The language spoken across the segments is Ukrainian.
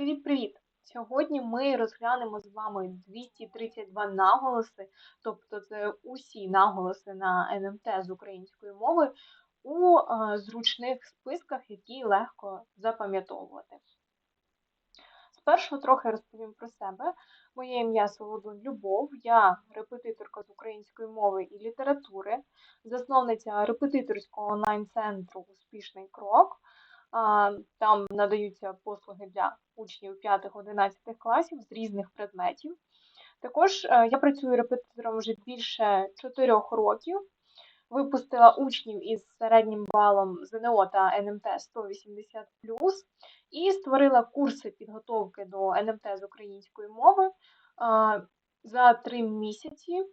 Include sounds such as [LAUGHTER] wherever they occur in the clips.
Привіт-привіт! Сьогодні ми розглянемо з вами 232 наголоси, тобто це усі наголоси на НМТ з української мови у е, зручних списках, які легко запам'ятовувати. Спершу трохи розповім про себе. Моє ім'я Солодун Любов, я репетиторка з української мови і літератури, засновниця репетиторського онлайн-центру Успішний крок. Там надаються послуги для учнів 5-11 класів з різних предметів. Також е, я працюю репетитором вже більше 4 років. Випустила учнів із середнім балом ЗНО та НМТ 180 і створила курси підготовки до НМТ з української мови за 3 місяці.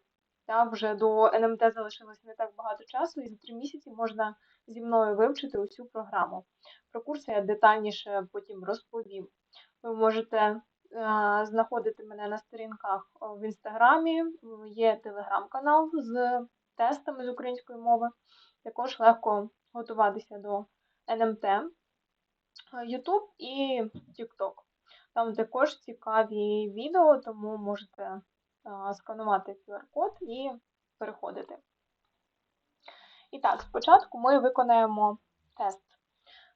Так, вже до НМТ залишилось не так багато часу, і за 3 місяці можна зі мною вивчити усю програму. Про курси я детальніше потім розповім. Ви можете е, знаходити мене на сторінках в інстаграмі, є телеграм-канал з тестами з української мови. Також легко готуватися до НМТ, YouTube і TikTok. Там також цікаві відео, тому можете е, сканувати QR-код і переходити. І так, спочатку ми виконаємо тест.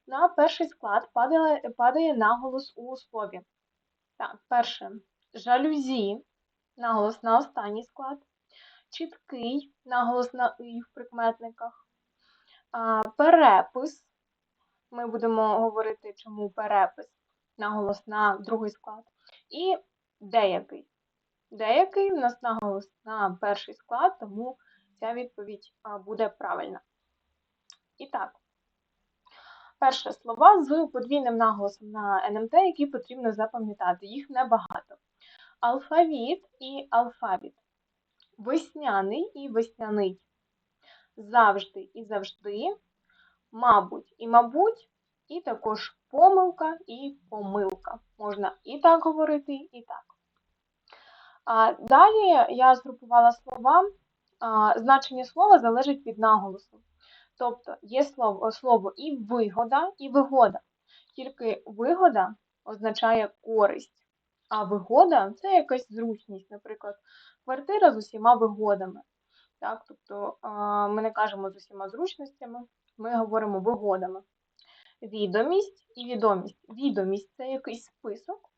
На перший склад падає, падає наголос у слові. Так, перше жалюзі, наголос на останній склад. Чіткий наголос на в прикметниках. А, Перепис. Ми будемо говорити, чому перепис, наголос на другий склад. І деякий. Деякий у нас наголос на перший склад, тому ця відповідь буде правильна. І так, перше слова з подвійним наголосом на НМТ, які потрібно запам'ятати. Їх небагато. Алфавіт і алфавіт. Весняний і весняний. Завжди і завжди. Мабуть і мабуть, і також помилка і помилка. Можна і так говорити, і так. Далі я згрупувала слова значення слова залежить від наголосу. Тобто є слово слово і вигода, і вигода. Тільки вигода означає користь, а вигода це якась зручність, наприклад, квартира з усіма вигодами. Так? Тобто ми не кажемо з усіма зручностями, ми говоримо вигодами. Відомість і відомість. Відомість це якийсь список,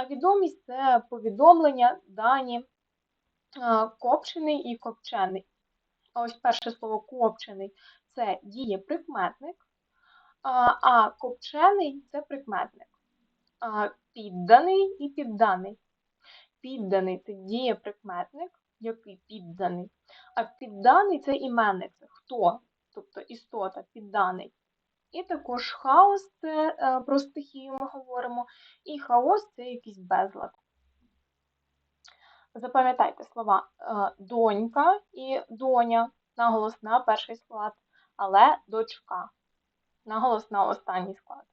а відомість це повідомлення, дані, копчений і копчений. Ось перше слово копчений це дієприкметник, а копчений це прикметник. Підданий і підданий. Підданий це дієприкметник, який підданий. А підданий це іменник, це хто, тобто істота, підданий. І також хаос це е, про стихію ми говоримо, і хаос це якийсь безлад. Запам'ятайте слова е, донька і доня, наголос на перший склад, але дочка, наголос на останній склад.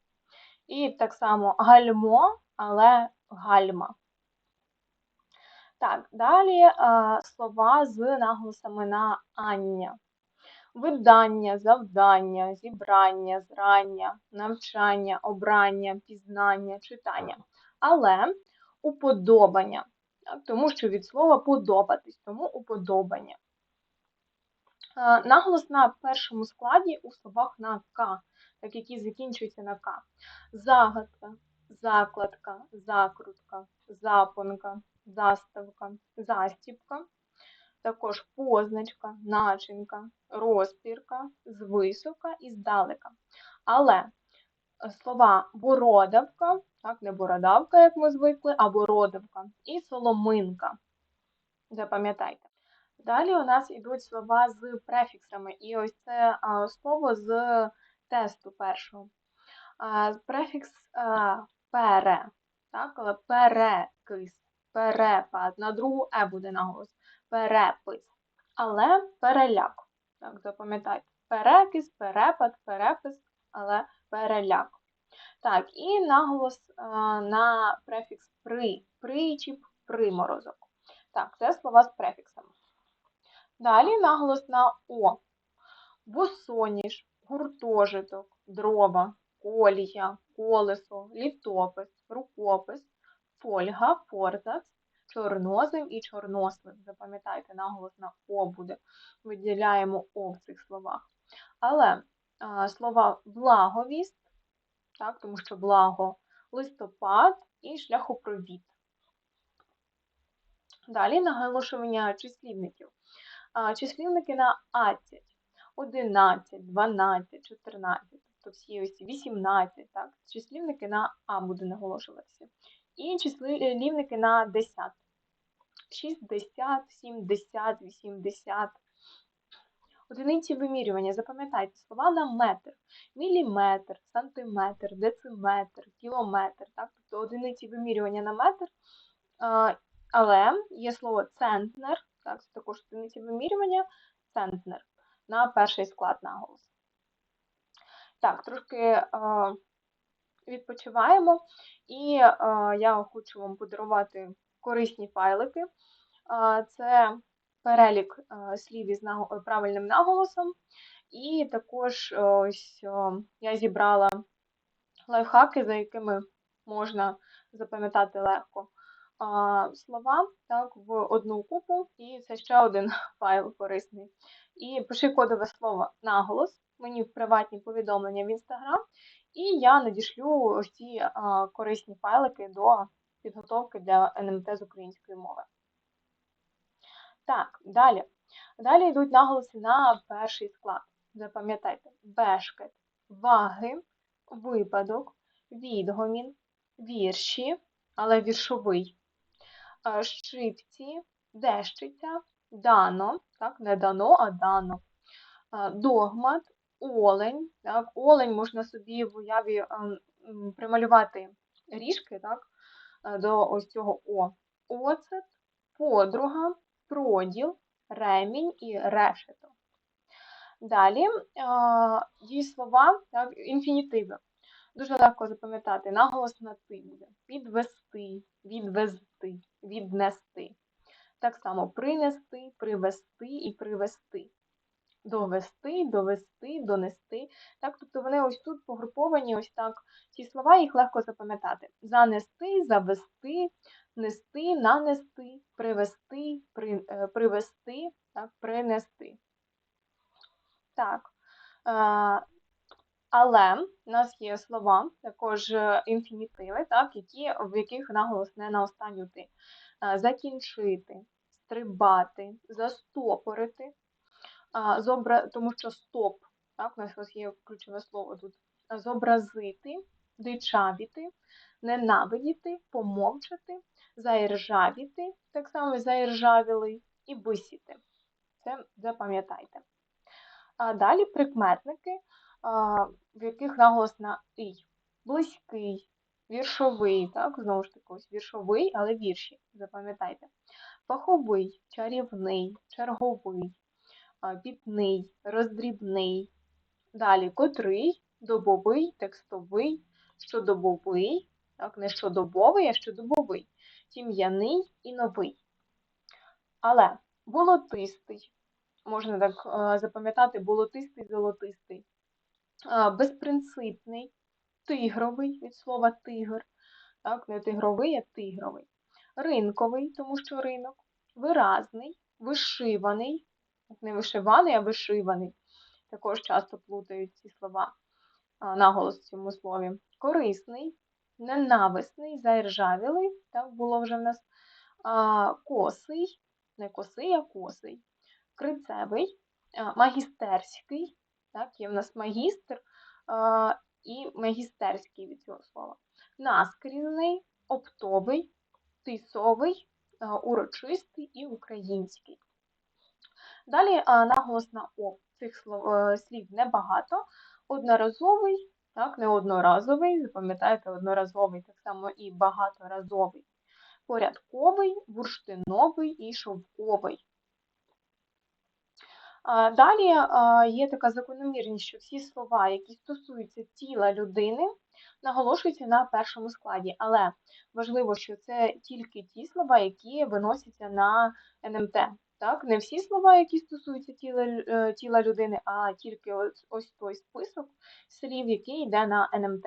І так само гальмо, але гальма. Так, далі е, слова з наголосами на ання. Видання, завдання, зібрання, зрання, навчання, обрання, пізнання, читання. Але уподобання тому що від слова подобатись, тому уподобання. Наголос на першому складі у словах на К, так які закінчуються на К. Загадка, закладка, закрутка, запонка, заставка, застіпка, також позначка, начинка, розпірка, звисока і здалека. Але слова бородавка, так, не бородавка, як ми звикли, а бородавка, і соломинка. Запам'ятайте. Далі у нас йдуть слова з префіксами, і ось це слово з тесту першого. Префікс пере, так, але перекис, перепад, на другу е буде наголос, перепис. Але переляк. Так, запам'ятайте. Перекис, перепад, перепис, але переляк. Так, і наголос а, на префікс при, причіп, приморозок. Так, це слова з префіксами. Далі наголос на О. Босоніж, гуртожиток, дрова, колія, колесо, літопис, рукопис, фольга, форзац, чорнозем і чорнослив. Запам'ятайте, наголос на О буде. Виділяємо О в цих словах. Але а, слова благовіст, так, тому що благо листопад і шляхопровід. Далі наголошування числівників. А, Числівники на ацять. 11, 12, 14, тобто всі ось 18, так? Числівники на А буде наголошуватися. І числівники на 10. 60, 70, 80. Одиниці вимірювання. Запам'ятайте слова на метр, міліметр, сантиметр, дециметр, кілометр. Так? Тобто одиниці вимірювання на метр. Але є слово центнер, так, це також одиниці вимірювання, центнер на перший склад наголос. Так, трошки е, відпочиваємо, і е, я хочу вам подарувати корисні файлики. Е, це перелік е, слів із наго... правильним наголосом, і також е, ось е, я зібрала лайфхаки, за якими можна запам'ятати легко. Слова так, в одну купу, і це ще один [LAUGHS] файл корисний. І пиши кодове слово наголос мені в приватні повідомлення в Instagram, і я надішлю ці а, корисні файлики до підготовки для НМТ з української мови. Так, далі. Далі йдуть наголоси на перший склад. Запам'ятайте, бешкет, ваги, випадок, відгомін, вірші, але віршовий шчипці, дещиця, дано, так, не дано, а дано, догмат, олень. Так, Олень можна собі в уяві прималювати ріжки так, до ось цього О. Оцет, подруга, проділ, ремінь і решето. Далі дієслова, так, інфінітиви. Дуже легко запам'ятати наголос на ти буде. Підвести, відвести, віднести. Так само принести, привести і привести. Довести, довести, донести. Так, Тобто вони ось тут погруповані, ось так. Ці слова їх легко запам'ятати. Занести, завести, нести, нанести, привести, при, е, привести, так, принести. Так. Е, але в нас є слова, також е, інфінітиви, так, які, в яких наголос не на останню ти. Закінчити, стрибати, застопорити, зобра... тому що стоп, так, у нас є ключове слово тут. Зобразити, дичавіти, ненавидіти, помовчати, заіржавіти, так само заіржавілий, і висіти. Це запам'ятайте. А далі прикметники в яких наголос на «ий». Близький, віршовий, так, знову ж таки, ось віршовий, але вірші, запам'ятайте. Фаховий, чарівний, черговий, пітний, роздрібний. Далі котрий, добовий, текстовий, щодобовий, так, не щодобовий, а щодобовий, тім'яний і новий. Але болотистий, можна так запам'ятати, болотистий, золотистий. Безпринципний, тигровий від слова тигр, так, не тигровий, а тигровий, ринковий, тому що ринок, виразний, вишиваний, не вишиваний, а вишиваний. Також часто плутають ці слова наголос в цьому слові. Корисний, ненависний, заіржавілий, так було вже в нас а, косий, не косий, а косий, крицевий, магістерський, так, Є в нас магістр а, і магістерський від цього слова. Наскрізний, оптовий, тисовий, а, урочистий і український. Далі наголос на О. Цих слов, е, слів небагато. Одноразовий, так, не одноразовий, запам'ятаєте, одноразовий, так само і багаторазовий. Порядковий, бурштиновий і шовковий. Далі є така закономірність, що всі слова, які стосуються тіла людини, наголошуються на першому складі. Але важливо, що це тільки ті слова, які виносяться на НМТ. Так? Не всі слова, які стосуються тіла е, тіла людини, а тільки ось, ось той список слів, який йде на НМТ.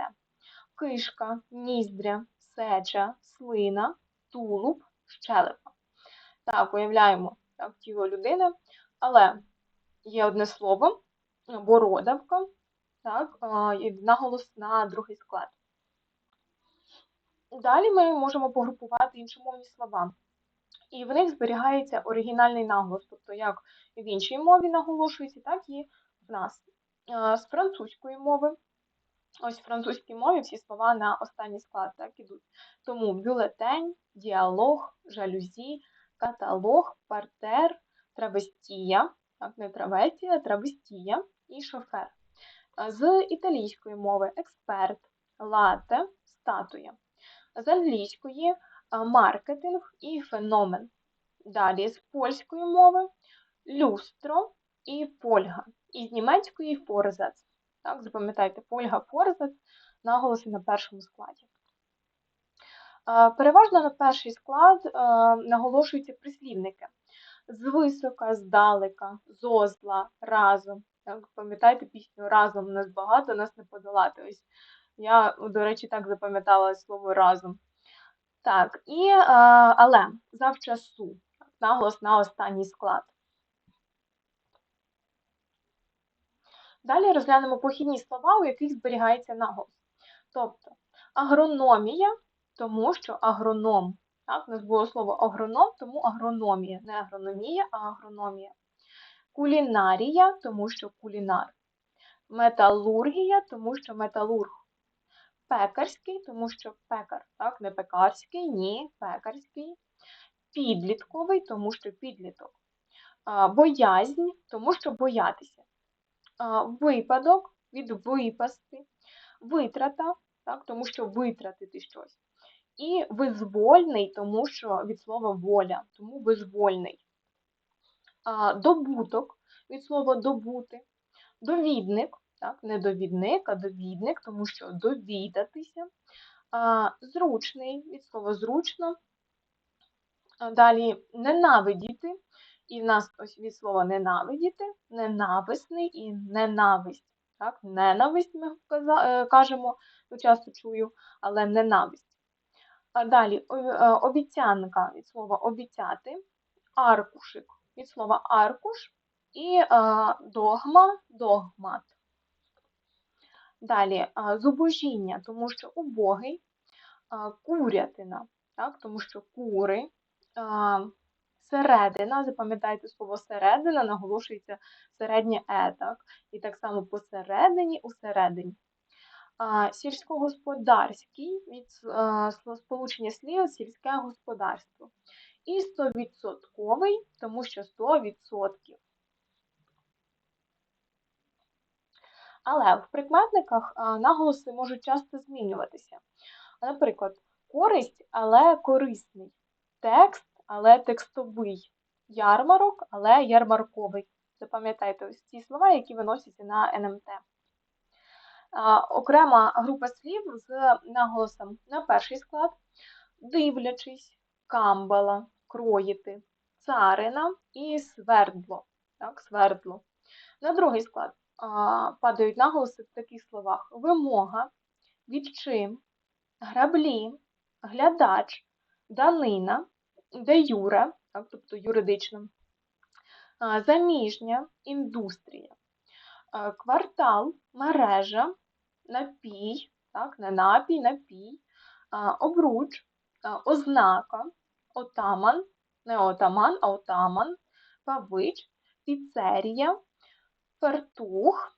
Кишка, ніздря, сеча, слина, тулуб, щелепа. Так, уявляємо так, тіло людини, але є одне слово, бородавка, так, наголос на другий склад. Далі ми можемо погрупувати іншомовні слова. І в них зберігається оригінальний наголос, тобто як в іншій мові наголошується, так і в нас. З французької мови, ось в французькій мові всі слова на останній склад так ідуть. Тому бюлетень, діалог, жалюзі, каталог, партер, травестія, так, не травестія, травестія і шофер. З італійської мови експерт, лате, статуя. З англійської маркетинг і феномен. Далі з польської мови люстро і польга. І з німецької форзац. Так, запам'ятайте, польга форзац, наголоси на першому складі. Переважно на перший склад наголошуються прислівники. Звисока, здалека, зозла, разом. Так, Пам'ятаєте пісню разом нас багато, нас не подолати. Ось Я, до речі, так запам'ятала слово разом. Так, і, але завчасу, наголос на останній склад. Далі розглянемо похідні слова, у яких зберігається наголос. Тобто агрономія, тому що агроном. Так, У нас було слово агроном, тому агрономія. Не агрономія, а агрономія. Кулінарія, тому що кулінар. Металургія, тому що металург. Пекарський, тому що пекар, так, не пекарський, ні, пекарський. Підлітковий, тому що підліток. Боязнь, тому що боятися випадок від випасти, витрата, так, тому що витратити щось. І визвольний, тому що від слова воля, тому визвольний. Добуток від слова добути, довідник, так, не довідник, а довідник, тому що довідатися. Зручний від слова зручно. Далі ненавидіти і в нас ось від слова ненавидіти, ненависний і ненависть. Так? Ненависть ми е, кажемо, то часто чую, але ненависть. А далі е, обіцянка від слова обіцяти, аркушик від слова аркуш і е, догма догмат. Далі зубожіння, тому що убогий, курятина, так? тому що кури середина, запам'ятайте слово середина, наголошується середнє е, так? І так само посередині, усередині. Сільськогосподарський від сполучення слів сільське господарство. І 100%, тому що 100%. Але в прикметниках наголоси можуть часто змінюватися. Наприклад, користь, але корисний. Текст але текстовий ярмарок, але ярмарковий. Запам'ятайте ось ці слова, які виносяться на НМТ. Окрема група слів з наголосом на перший склад, дивлячись, камбала, кроїти, царина і свердло. Так, свердло. На другий склад падають наголоси в таких словах: вимога, відчим, граблі, глядач, данина, де юре, так, тобто юридично, заміжня індустрія, квартал, мережа, напій, так, не напій, напій, обруч, ознака, отаман, не отаман, а отаман, павич, піцерія, фертух,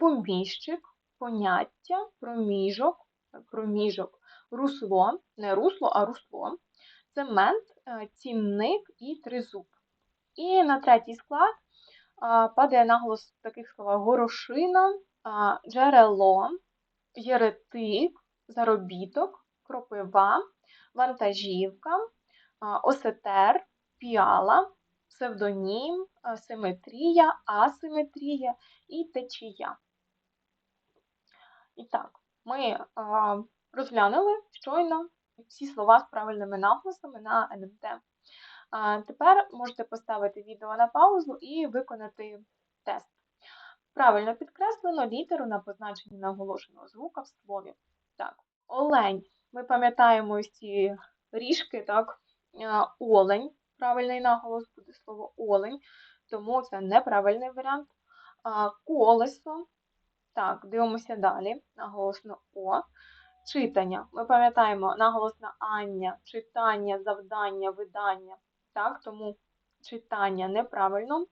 поміщик, поняття, проміжок, проміжок, русло, не русло, а русло, цемент, е, цінник і тризуб. І на третій склад падає наголос в таких словах горошина, джерело, єретик, заробіток, кропива, вантажівка, осетер, піала, псевдонім, симетрія, асиметрія і течія. І так, ми розглянули щойно всі слова з правильними наголосами на НМТ. Тепер можете поставити відео на паузу і виконати тест. Правильно підкреслено літеру на позначенні наголошеного звука в слові. Так, олень Ми пам'ятаємо ці ріжки, так? Е, Олень. Правильний наголос буде слово олень, тому це неправильний варіант. А, Колесо. Так, дивимося далі. Наголос на О. Читання. Ми пам'ятаємо наголос на Ання, читання, завдання, видання. Так, тому читання неправильно.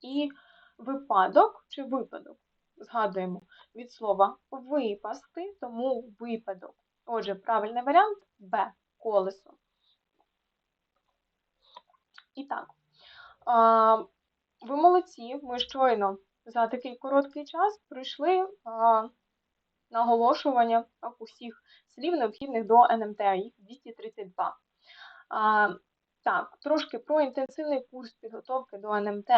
І випадок чи випадок. Згадуємо від слова випасти, тому випадок. Отже, правильний варіант Б. Колесо. І так, а, ви молодці, ми щойно за такий короткий час пройшли а, наголошування так, усіх слів, необхідних до НМТ, їх 232. А, так, трошки про інтенсивний курс підготовки до НМТ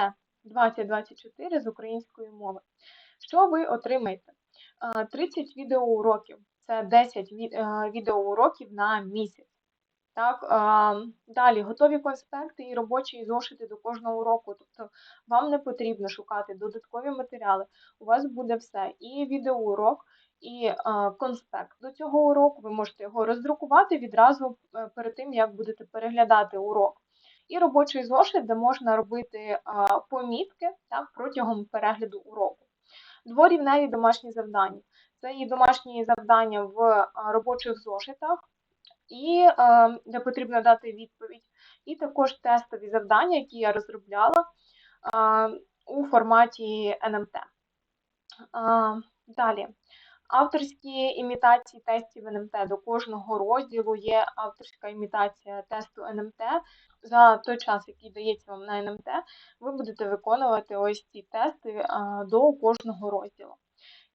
2024 з української мови. Що ви отримаєте? 30 відеоуроків, це 10 е, відеоуроків на місяць. Так, далі готові конспекти і робочі зошити до кожного уроку. Тобто вам не потрібно шукати додаткові матеріали. У вас буде все. І відеоурок, і конспект до цього уроку. Ви можете його роздрукувати відразу е, перед тим, як будете переглядати урок. І робочий зошит, де можна робити помітки так, протягом перегляду уроку. Дворівневі домашні завдання. Це і домашні завдання в робочих зошитах і е, де потрібно дати відповідь, і також тестові завдання, які я розробляла е, у форматі НМТ. Е, далі. Авторські імітації тестів НМТ. До кожного розділу є авторська імітація тесту НМТ. За той час, який дається вам на НМТ, ви будете виконувати ось ці тести до кожного розділу.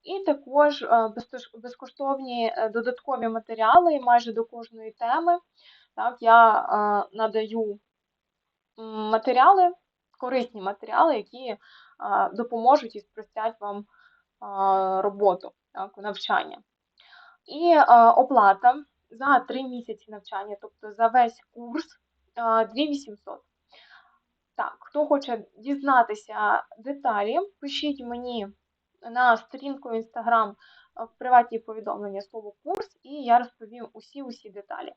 І також е, безкоштовні е, додаткові матеріали майже до кожної теми. Так, я е, надаю матеріали, корисні матеріали, які допоможуть і спростять вам роботу, так, навчання. І оплата за 3 місяці навчання, тобто за весь курс е, 2800. Так, хто хоче дізнатися деталі, пишіть мені на сторінку в е, в приватні повідомлення слово курс, і я розповім усі-усі деталі.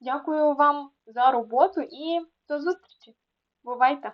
Дякую вам за роботу і до зустрічі! Бувайте!